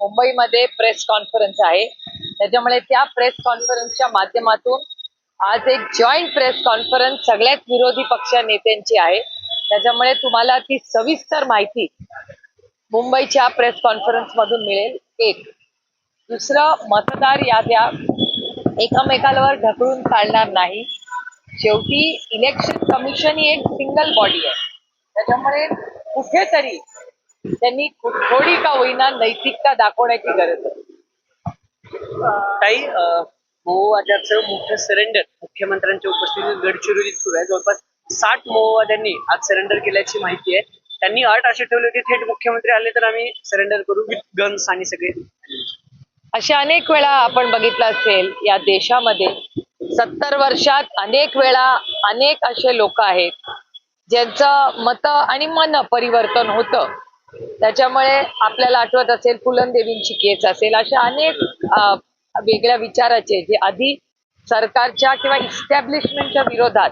मुंबईमध्ये press conference आहे. त्याच्यामुळे त्या प्रेस कॉन्फरन्सच्या माध्यमातून आज एक जॉईंट प्रेस कॉन्फरन्स सगळ्याच विरोधी पक्ष नेत्यांची आहे. त्याच्यामुळे तुम्हाला ती सविस्तर माहिती मुंबईच्या प्रेस कॉन्फरन्स मधून मिळेल. एक दुसरं मतदार याद्या एकमेकांवर ढकलून चालणार नाही. शेवटी इलेक्शन कमिशन ही एक सिंगल बॉडी आहे. त्याच्यामुळे कुठेतरी त्यांनी थोडी का होईना नैतिकता दाखवण्याची गरज आहे. काही मोहवाद्याचं मोठं सरेंडर मुख्यमंत्र्यांच्या उपस्थितीत गडचिरोलीत सुरू आहे. जवळपास साठ मोहवाद्यांनी आज सरेंडर केल्याची माहिती आहे. त्यांनी अट अशी ठेवली होती थेट मुख्यमंत्री आले तर आम्ही सरेंडर करू विथ गन्स आणि सगळे. असे अनेक वेळा आपण बघितलं असेल या देशामध्ये सत्तर वर्षात अनेक वेळा अनेक असे लोक आहेत ज्यांचं मत आणि मन परिवर्तन होतं. त्याच्यामुळे आपल्याला आठवत असेल पुलंदेवींची केस असेल अशा अनेक वेगळ्या विचाराचे जे आधी सरकारच्या किंवा इस्टॅब्लिशमेंटच्या विरोधात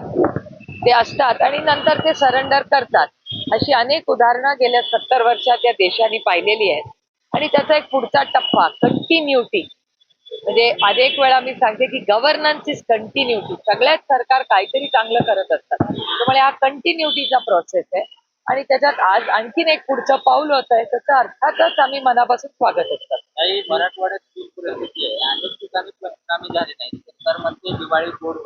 ते असतात आणि नंतर ते सरेंडर करतात. अशी अनेक उदाहरणं गेल्या सत्तर वर्षात या देशाने पाहिलेली आहेत. आणि त्याचा एक पुढचा टप्पा कंटिन्युटी म्हणजे अनेक वेळा मी सांगते की गव्हर्नन्स इज कंटिन्युटी सगळ्याच सरकार काहीतरी चांगलं करत असतात. त्यामुळे हा कंटिन्युटीचा प्रोसेस आहे. आणि त्याच्यात आज आणखीन एक पुढचं पाऊल होत आहे त्याचं अर्थातच आम्ही मनापासून स्वागत असतात काही मराठवाड्यात पूर परिस्थिती आहे अनेक ठिकाणी पंचनामे झाले नाही सरकार म्हणते दिवाळी गोड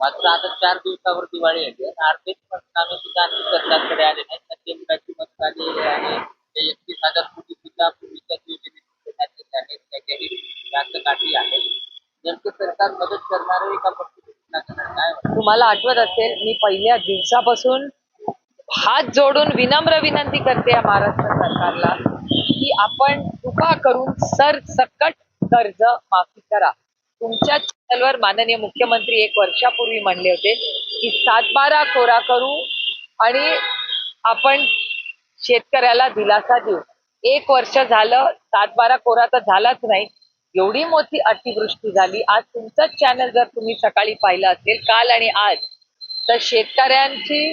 मात्र आता चार दिवसावर दिवाळी आणि अर्धेच पंचनामे सुद्धा आणखी सरकारकडे आले नाही तर केंद्राची मदत आली आहे ते एकतीस हजार कोटी सुद्धा पूर्वीच्या योजनेत काढली आहे. नेमकं सरकार मदत करणार आहे? का? तुम्हाला आठवत असेल मी पहिल्या दिवसापासून हात जोडून विनम्र विनंती करते या महाराष्ट्र सरकारला की आपण कृपा करून सरसकट कर्ज माफी करा. तुमच्या चॅनलवर माननीय मुख्यमंत्री एक वर्षापूर्वी म्हणले होते की सातबारा कोरा करू आणि आपण शेतकऱ्याला दिलासा देऊ. एक वर्ष झालं सातबारा कोरा तर झालाच नाही. एवढी मोठी अतिवृष्टी झाली. आज तुमचं चॅनल जर तुम्ही सकाळी पाहिलं असेल काल आणि आज तर शेतकऱ्यांची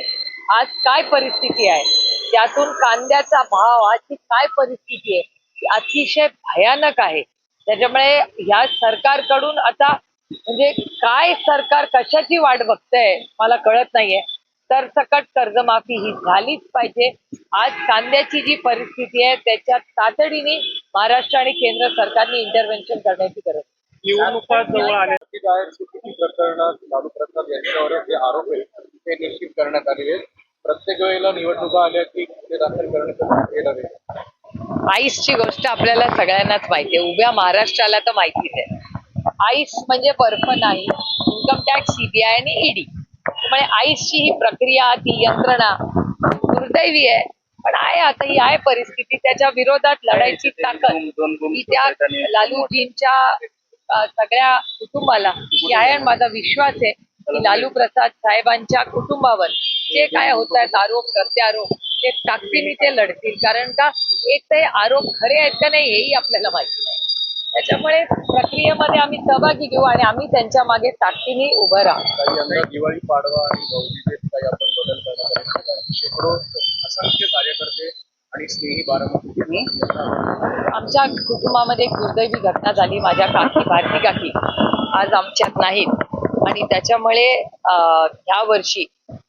आज काय परिस्थिती आहे? त्यातून कांद्याचा भाव आजची काय परिस्थिती आहे? अतिशय भयानक आहे. त्याच्यामुळे ह्या सरकारकडून आता म्हणजे काय सरकार कशाची वाट बघतंय मला कळत नाहीये. तर सकट कर्जमाफी ही झालीच पाहिजे. आज कांद्याची जी परिस्थिती आहे त्याच्यात तातडीने महाराष्ट्र आणि केंद्र सरकारने इंटरव्हेन्शन करण्याची गरज आहे. निवडणुका जवळ आल्या जाहीर चुकीची प्रकरणं लालू प्रसाद यांच्यावर जे आरोप आहेत ते निश्चित करण्यात आलेले आहेत. प्रत्येक वेळेला निवडणुका आल्या की गुन्हे दाखल करण्याचं केलं जाईल आईसची गोष्ट आपल्याला सगळ्यांनाच माहिती आहे. उभ्या महाराष्ट्राला तर माहितीच आहे. आईस म्हणजे बर्फ नाही इन्कम टॅक्स सीबीआय आणि ईडी त्यामुळे आईसची ही प्रक्रिया ती यंत्रणा दुर्दैवी आहे. पण आहे आता ही आहे परिस्थिती. त्याच्या विरोधात लढायची ताकद ही त्या लालूजींच्या सगळ्या कुटुंबाला आहे आणि माझा विश्वास आहे. की लालू प्रसाद साहेबांच्या कुटुंबावर जे काय होत आहेत आरोप प्रत्यारोप ते ताकदीने ते लढतील. कारण का एक तर आरोप खरे आहेत का नाही हेही आपल्याला माहिती नाही. त्याच्यामुळे प्रक्रियेमध्ये आम्ही सहभागी घेऊ आणि आम्ही त्यांच्या मागे ताकदीने उभं राहू. दिवाळी पाडवा आणि आपण बदल शेकडो असंख्य कार्यकर्ते आणि स्नेही बारामती आमच्या कुटुंबामध्ये एक दुर्दैवी घटना झाली. माझ्या काकी भारती काकी आज आमच्यात नाहीत. आणि त्याच्यामुळे ह्या वर्षी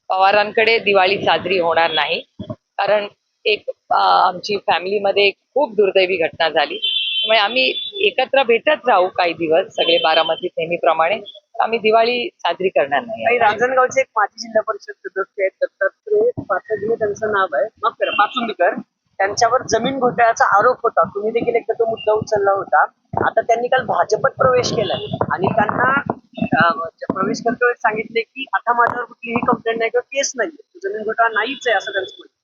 पवारांकडे दिवाळी साजरी होणार नाही. कारण एक आमची फॅमिलीमध्ये खूप दुर्दैवी घटना झाली. त्यामुळे आम्ही एकत्र भेटत राहू काही दिवस सगळे बारामतीत नेहमीप्रमाणे. आम्ही दिवाळी साजरी करणार नाही. रांजणगावचे एक माजी जिल्हा परिषद सदस्य आहेत दत्तात्रय पाचगणे त्यांचं नाव आहे. माफ करा पाचुंदीकर. त्यांच्यावर जमीन घोटाळ्याचा आरोप होता. तुम्ही देखील एकदा तो मुद्दा उचलला होता. आता त्यांनी काल भाजपत प्रवेश केलाय. आणि त्यांना प्रवेश करते वेळेस सांगितले की आता माझ्यावर कुठलीही कंप्लेंट नाही किंवा केस नाही. जमीन घोटाळा नाहीच आहे असं त्यांचं म्हणणं.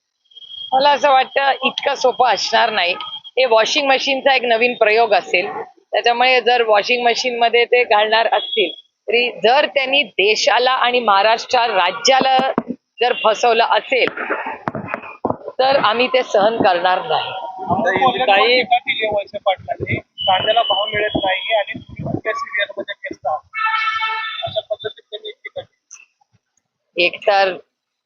मला असं वाटतं इतकं सोपं असणार नाही. हे वॉशिंग मशीनचा एक नवीन प्रयोग असेल. त्याच्यामुळे जर वॉशिंग मशीन मध्ये ते घालणार असतील तरी जर त्यांनी देशाला आणि महाराष्ट्र राज्याला जर फसवलं असेल तर आम्ही ते सहन करणार नाही. काही कांद्याला भाव मिळत नाही आणि एकतर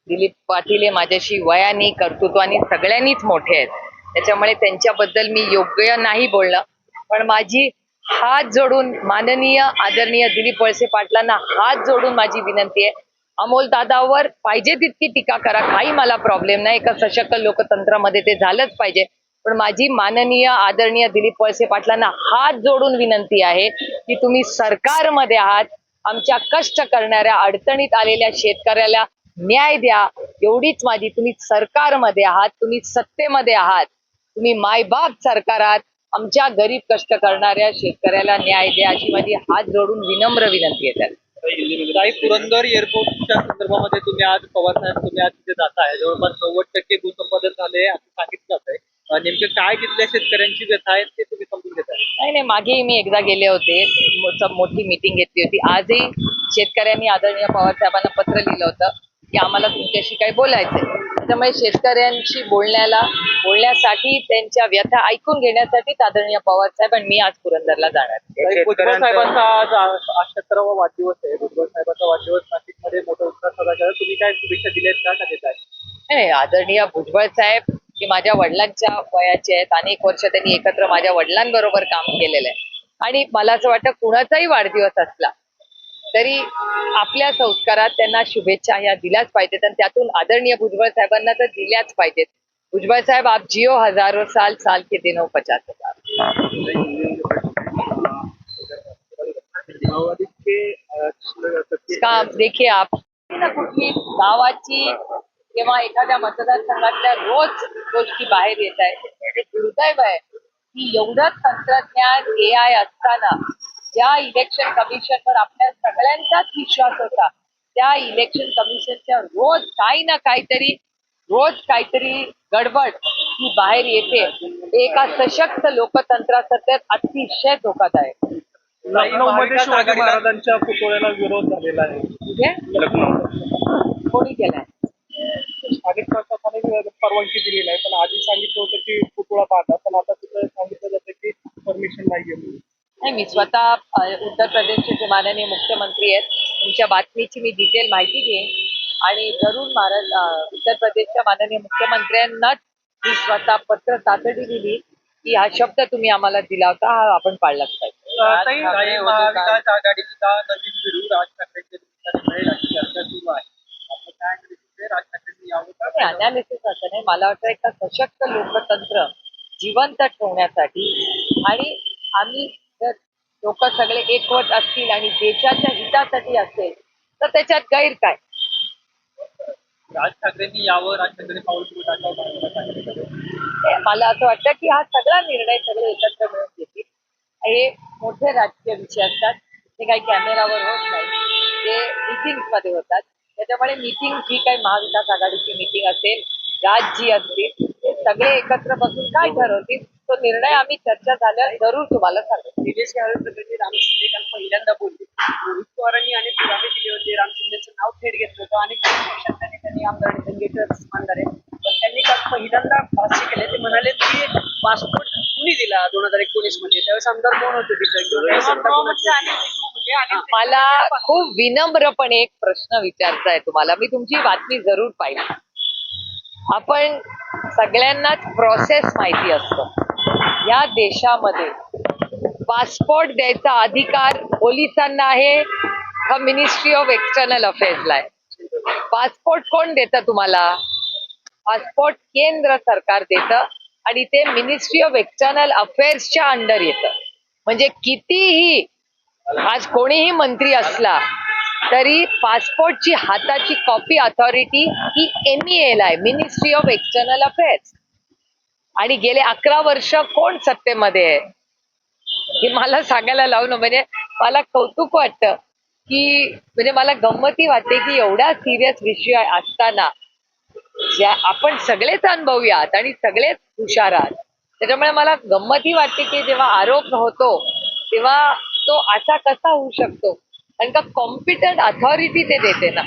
दिलीप पाटील हे माझ्याशी वयाने कर्तृत्वाने सगळ्यांनीच मोठे आहेत. त्याच्यामुळे त्यांच्याबद्दल मी योग्य नाही बोलणं पण माझी हात जोडून माननीय आदरणीय दिलीप वळसे पाटलांना हात जोडून माझी विनंती आहे. अमोल दादावर पाहिजे तितकी टीका करा. काही मला प्रॉब्लेम नाही. एका सशक्त लोकतंत्रामध्ये ते झालंच पाहिजे. पण माझी माननीय आदरणीय दिलीप वळसे पाटलांना हात जोडून विनंती आहे की तुम्ही सरकारमध्ये आहात. आमच्या कष्ट करणाऱ्या अडचणीत आलेल्या शेतकऱ्याला न्याय द्या. एवढीच माझी तुम्ही सरकारमध्ये आहात तुम्ही सत्तेमध्ये आहात. तुम्ही मायबाप सरकार आहात. आमच्या गरीब कष्ट करणाऱ्या शेतकऱ्याला न्याय द्या अशी माझी हात जोडून विनम्र विनंती आहे त्याला काही पुरंदर एअरपोर्टच्या संदर्भामध्ये तुम्ही आज पवार साहेब तुम्ही आज तिथे जात आहे. जवळपास नव्वद टक्के भूसंपादन झाले असं सांगितलं जात आहे नेमकं काय तिथल्या शेतकऱ्यांची व्यथा आहे ते तुम्ही समजून घेताय. नाही नाही मागेही मी एकदा गेले होते. मोठी मीटिंग घेतली होती. आजही शेतकऱ्यांनी आदरणीय पवार साहेबांना पत्र लिहिलं होतं की आम्हाला तुमच्याशी काही बोलायचंय. त्याच्यामुळे शेतकऱ्यांशी बोलण्याला बोलण्यासाठी त्यांच्या व्यथा ऐकून घेण्यासाठी आदरणीय पवार साहेब आणि मी आज पुरंदरला जाणार भुजबळ साहेबांचा आज अठ्याहत्तरावा वाढदिवस आहे. भुजबळ साहेबांचा वाढदिवस नाशिकमध्ये मोठा उत्साह साजरा केला. तुम्ही काय शुभेच्छा दिल्यात? का का देताय नाही आदरणीय भुजबळ साहेब हे माझ्या वडिलांच्या वयाचे आहेत. अनेक वर्ष त्यांनी एकत्र माझ्या वडिलांबरोबर काम केलेलं आहे. आणि मला असं वाटतं कुणाचाही वाढदिवस असला तरी आपल्या संस्कारात त्यांना शुभेच्छा ह्या दिल्याच पाहिजेत. आणि त्यातून आदरणीय भुजबळ साहेबांना तर दिल्याच पाहिजेत. भुजबळ साहेब आप जिओ हजारो साल साल के दिनों पचास हजार. के का देखिए आप ना कुठली गावाची किंवा एखाद्या मतदारसंघातल्या रोज गोष्टी बाहेर येत आहेत. ते दुर्दैव आहे की एवढं तंत्रज्ञान ए आय असताना ज्या इलेक्शन कमिशनवर आपल्या सगळ्यांचाच विश्वास होता त्या इलेक्शन कमिशनच्या रोज काही ना काहीतरी रोज काहीतरी गडबड ही बाहेर येते. एका सशक्त लोकतंत्रासाठी अतिशय धोकादायक. लखनौमध्ये शिवाजी महाराजांच्या पुतळ्याला विरोध झालेला आहे. कोणी केलाय? स्थानिक प्रशासनाने परवानगी दिली नाही पण आधी सांगितलं होतं की पुतळा पाहता पण आता तिथं सांगितलं जातं की परमिशन नाहीये म्हणून. नाही मी स्वतः उत्तर प्रदेशचे जे माननीय मुख्यमंत्री आहेत. तुमच्या बातमीची मी डिटेल माहिती घेईन. आणि जरूर महाराज उत्तर प्रदेशच्या माननीय मुख्यमंत्र्यांनाच मी स्वतः पत्र तातडी दिली की हा शब्द तुम्ही आम्हाला दिला होता हा आपण पाळलाच पाहिजे महाविकास आघाडीचा नवीन राज चर्चा सुरू आहे आपलं काय म्हणते राज ठाकरेंनी यावं का अनालिसिस असं नाही. मला वाटतं एका सशक्त लोकतंत्र जिवंत ठेवण्यासाठी आणि आम्ही जर लोक सगळे एकवट असतील आणि देशाच्या हितासाठी असेल तर त्याच्यात गैर काय? राज ठाकरेंनी यावं राज ठाकरे पाऊल टाकावं मला असं वाटतं की हा सगळा निर्णय सगळे एकत्र मिळून घेतील. हे मोठे राजकीय विषय असतात. ते काही कॅमेरावर होत नाही. ते meetings मध्ये होतात. त्याच्यामुळे मीटिंग जी काही महाविकास आघाडीची मीटिंग असेल राज्य असतील ते सगळे एकत्र बसून काय ठरवतील तो निर्णय आम्ही चर्चा झाल्यावर जरूर तुम्हाला सांगू. निलेश प्रकरणी राम शिंदे काल पहिल्यांदा बोलले. रोहित पवारांनी अनेक पुरावे दिले होते. राम शिंदेचं नाव थेट घेतलं होतं. आणि शिक्षक त्यांनी आमदार मानणारे. पण त्यांनी काल पहिल्यांदा भाष्य केले. ते म्हणाले की पासपोर्ट कुणी दिला दोन हजार एकोणीसमध्ये? त्यावेळेस आमदार कोण होते तिथे? मला खूप विनम्रपणे एक प्रश्न विचारता आहे तुम्हाला. मी तुमची बातमी जरूर पाहिली. आपण सगळ्यांनाच प्रोसेस माहिती असतो. या देशामध्ये पासपोर्ट द्यायचा अधिकार पोलिसांना आहे का मिनिस्ट्री ऑफ एक्सटर्नल अफेअर्सला आहे? पासपोर्ट कोण देतं तुम्हाला? पासपोर्ट केंद्र सरकार देतं आणि ते मिनिस्ट्री ऑफ एक्सटर्नल अफेअर्सच्या अंडर येतं. म्हणजे कितीही आज कोणीही मंत्री असला तरी पासपोर्टची हाताची कॉपी अथॉरिटी ही एम एल आहे मिनिस्ट्री ऑफ एक्सटर्नल अफेअर्स आणि गेले अकरा वर्ष कोण सत्तेमध्ये आहे? हे मला सांगायला लावणं म्हणजे मला कौतुक वाटतं की म्हणजे मला गंमती वाटते की एवढा सिरियस विषय असताना ज्या आपण सगळेच अनुभवूयात आणि सगळेच हुशार आहात. त्याच्यामुळे मला गंमती वाटते की जेव्हा आरोप होतो तेव्हा तो असा कसा होऊ शकतो? कारण का कॉम्पिटंट अथॉरिटी ते देते ना.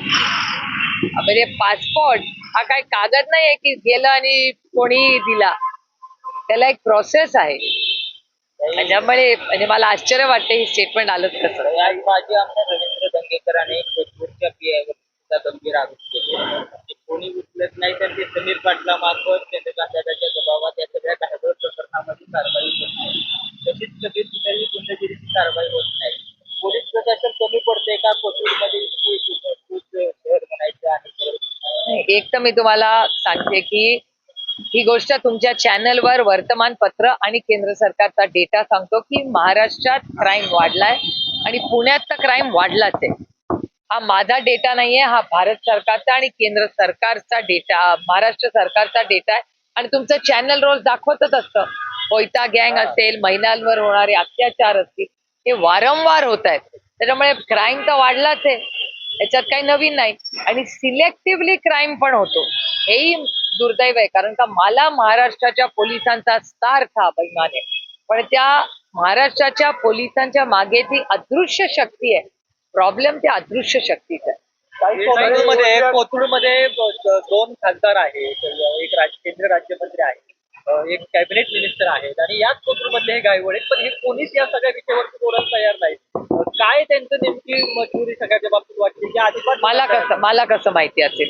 म्हणजे पासपोर्ट हा काय कागद नाही आहे की गेलं आणि कोणी दिला. त्याला एक प्रोसेस आहे. त्याच्यामुळे म्हणजे मला आश्चर्य वाटते हे स्टेटमेंट आलं कसं आज माजी आमदार रवींद्र दंगेकरांनी जोधपूरच्या पीआयवर सुद्धा गंभीर आरोप केले. कोणी उचलत नाही तर ते समीर पाटला मार्फत चंद्रकांत दादाच्या दबावात या सगळ्या धाडोळ प्रकरणामध्ये कारवाई होत नाही. तशीच सगळी कुठेही गुंडगिरीची कारवाई होत नाही. पोलीस प्रशासन कमी पडते का? कोथरूडमध्ये इतकी शहर म्हणायचं आणि एक तर मी तुम्हाला सांगते की ही गोष्ट तुमच्या चॅनलवर वर्तमानपत्र आणि केंद्र सरकारचा डेटा सांगतो की महाराष्ट्रात क्राईम वाढलाय आणि पुण्यात तर क्राईम वाढलाच आहे. हा माझा डेटा नाहीये हा भारत सरकारचा आणि केंद्र सरकारचा डेटा महाराष्ट्र सरकारचा डेटा आहे. आणि तुमचं चॅनल रोज दाखवतच असतं. कोयता गँग असेल महिलांवर होणारे अत्याचार असतील हे वारंवार होत आहेत. त्याच्यामुळे क्राईम तर वाढलाच आहे. याच्यात काही नवीन नाही. आणि सिलेक्टिव्हली क्राईम पण होतो. हेही दुर्दैव आहे. कारण का मला महाराष्ट्राच्या पोलिसांचा सार्थ अभिमान आहे. पण त्या महाराष्ट्राच्या पोलिसांच्या मागे ती अदृश्य शक्ती आहे. प्रॉब्लेम त्या अदृश्य शक्तीचा आहे. कोथरूडमध्ये कोथरूडमध्ये दोन खासदार आहेत. एक राज केंद्र राज्यमंत्री आहे एक कॅबिनेट मिनिस्टर आहेत. आणि याच कोथरूडमधले हे गायवड आहेत. पण हे कोणीच या सगळ्या विषयावरती बोलायला तयार नाही काय त्यांचं नेमकी मजबुरी सगळ्याच्या बाबतीत वाटते? की अजिबात मला कसं मला कसं माहिती असेल?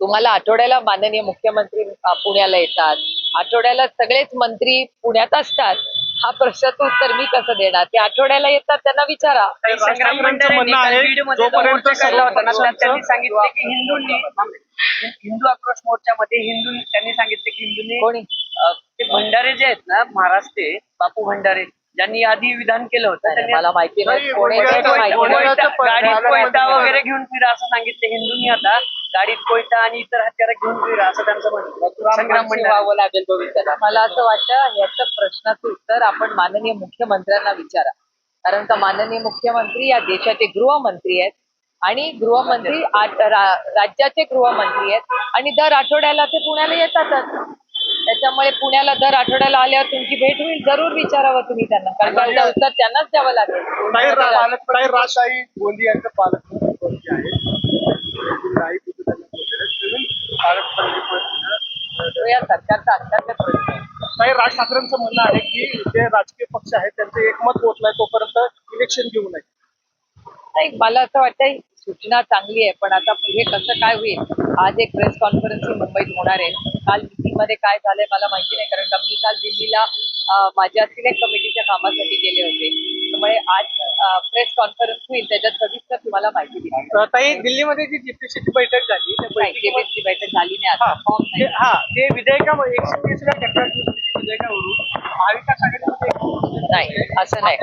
तुम्हाला आठवड्याला माननीय मुख्यमंत्री पुण्याला येतात. आठवड्याला सगळेच मंत्री पुण्यात असतात. हा प्रश्नाचं उत्तर मी कसं देणार? ते आठवड्याला येतात त्यांना विचारा. काही संग्राम मंडळांनी मोर्चा काढला होता. ना त्यात त्यांनी सांगितले की हिंदूंनी हिंदू आक्रोश मोर्चामध्ये हिंदू त्यांनी सांगितले की हिंदूंनी कोणी? अ, ते भंडारे जे आहेत ना महाराष्ट्र बापू भंडारे ज्यांनी आधी विधान केलं होतं त्यांनी मला माहिती नाही. कोणी कोणी- कोणी- कोणी- कोयता वगैरे घेऊन फिरा असं सांगितले हिंदूंनी आता गाडीत कोयता आणि इतर हत्यारं घेऊन फिरा असं त्यांचं म्हणणं. संग्राम व्हावं लागेल भविष्याला मला असं वाटतं याचं प्रश्नाचं उत्तर आपण माननीय मुख्यमंत्र्यांना विचारा. कारण का माननीय मुख्यमंत्री या देशाचे गृहमंत्री आहेत आणि गृहमंत्री आठ- रा- राज्याचे गृहमंत्री आहेत आणि दर आठवड्याला ते पुण्याला येतातच. त्याच्यामुळे पुण्याला दर आठवड्याला आल्यावर तुमची भेट होईल जरूर विचारावं तुम्ही त्यांना. कारण त्याचं उत्तर त्यांनाच द्यावं लागेल. काही रा- काही राजशाही गोंदी यांचं पालकमंत्री जे आहेत नाही तिथे त्यांना पोहोचले. नवीन तो या सरकारचा अत्यंत प्रश्न आहे. राज ठाकरेंचं म्हणणं आहे की जे राजकीय पक्ष आहेत त्यांचं एकमत होत नाही तोपर्यंत इलेक्शन घेऊ नये. नाही मला असं वाटतं ही सूचना चांगली आहे पण आता पुढे कसं काय होईल? आज एक प्रेस कॉन्फरन्स ही मुंबईत होणार आहे. काल मध्ये काय झालंय मला माहिती नाही कारण का मी काल दिल्लीला माझ्या सिलेक्ट कमिटीच्या कामासाठी गेले होते. त्यामुळे आज प्रेस कॉन्फरन्स होईल त्याच्यात सविस्तर तुम्हाला माहिती दिली ताई दिल्लीमध्ये जी जीपीसीची बैठक झाली त्या नाही बैठकीमध्ये- JPC ची बैठक झाली नाही हा ते विधेयका एकशे घटनादुरुस्तीच्या विधेयकावरून महाविकास आघाडीमध्ये नाही असं नाही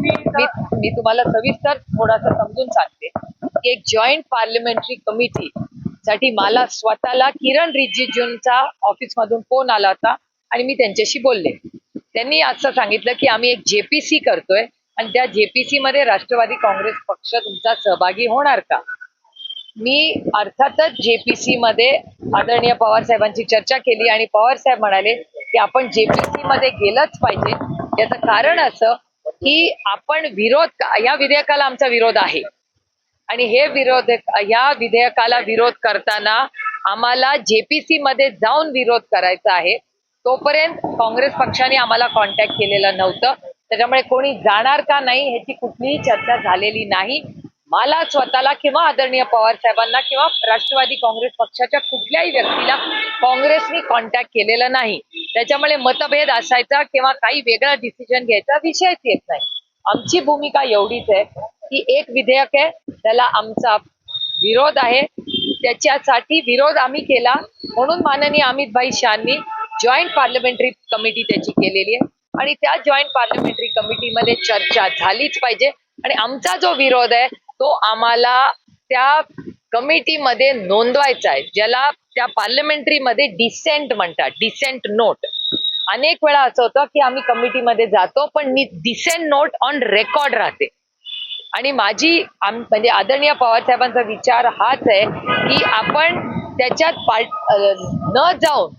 मी मी तुम्हाला सविस्तर थोडासा समजून सांगते. की एक जॉईंट पार्लमेंटरी कमिटी साठी मला स्वतःला किरण रिजिजूंचा ऑफिस मधून फोन आला होता आणि मी त्यांच्याशी बोलले. त्यांनी असं सांगितलं की आम्ही एक जेपीसी करतोय आणि त्या जेपीसी मध्ये राष्ट्रवादी काँग्रेस पक्ष तुमचा सहभागी होणार का? मी अर्थातच जेपीसी मध्ये आदरणीय पवार साहेबांची चर्चा केली आणि पवार साहेब म्हणाले की आपण जेपीसी मध्ये गेलंच पाहिजे. याचं कारण असं की आपण विरोध या विधेयकाला आमचा विरोध आहे. आणि हे विरोध या विधेयकाला विरोध करताना आम्हाला जेपीसी मध्ये जाऊन विरोध करायचा आहे. तोपर्यंत काँग्रेस पक्षाने आम्हाला कॉन्टॅक्ट केलेलं नव्हतं. त्याच्यामुळे कोणी जाणार का नाही ह्याची कुठलीही चर्चा झालेली नाही. मला स्वतःला किंवा आदरणीय पवार साहेबांना किंवा राष्ट्रवादी काँग्रेस पक्षाच्या कुठल्याही व्यक्तीला काँग्रेसनी कॉन्टॅक्ट केलेलं नाही. त्याच्यामुळे मतभेद असायचा किंवा काही वेगळा डिसिजन घ्यायचा विषयच येत नाही. आमची भूमिका एवढीच आहे की एक विधेयक आहे त्याला आमचा विरोध आहे. त्याच्यासाठी विरोध आम्ही केला. म्हणून माननीय अमित भाई शहानी जॉईंट पार्लमेंटरी कमिटी त्याची केलेली आहे. आणि त्या जॉईंट पार्लमेंटरी कमिटीमध्ये चर्चा झालीच पाहिजे. आणि आमचा जो विरोध आहे तो आम्हाला त्या कमिटीमध्ये नोंदवायचा आहे. ज्याला त्या पार्लमेंटरीमध्ये डिसेंट म्हणतात डिसेंट नोट अनेक वेळा असं होतं की आम्ही कमिटीमध्ये जातो पण मी डिसेंट नोट ऑन रेकॉर्ड राहते. आणि माझी म्हणजे आदरणीय पवार साहेबांचा विचार हाच आहे की आपण त्याच्यात पार्ट न जाऊन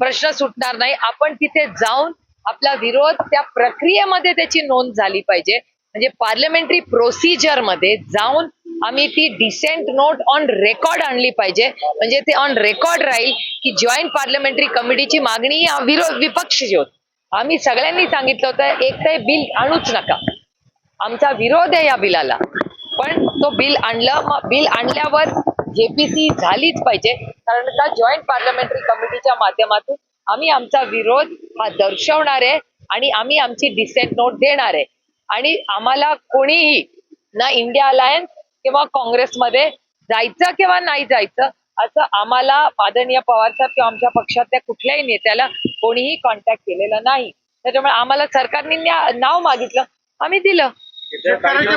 प्रश्न सुटणार नाही. आपण तिथे जाऊन आपला विरोध त्या प्रक्रियेमध्ये त्याची नोंद झाली पाहिजे. म्हणजे पार्लमेंटरी प्रोसिजरमध्ये जाऊन आम्ही ती डिसेंट नोट ऑन रेकॉर्ड आणली पाहिजे. म्हणजे ते ऑन रेकॉर्ड राहील की जॉईंट पार्लमेंटरी कमिटीची मागणी विरोध विपक्षी होत. आम्ही सगळ्यांनी सांगितलं होतं एक तर बिल आणूच नका. आमचा विरोध आहे या बिलाला. पण तो बिल आणलं मग बिल आणल्यावर जेपीसी झालीच पाहिजे. कारण का जॉईंट पार्लमेंटरी कमिटीच्या माध्यमातून आम्ही आमचा विरोध हा दर्शवणार आहे आणि आम्ही आमची डिसेंट नोट देणार आहे. आणि आम्हाला कोणीही ना इंडिया अलायन्स किंवा काँग्रेसमध्ये जायचं किंवा नाही जायचं असं आम्हाला आदरणीय पवार साहेब किंवा आमच्या पक्षातल्या कुठल्याही नेत्याला कोणीही कॉन्टॅक्ट केलेला नाही. त्याच्यामुळे आम्हाला सरकारने नाव मागितलं आम्ही दिलं.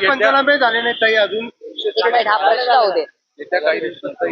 पंचनामे झाले नाही अजून. हा प्रश्न येत्या काही दिवसात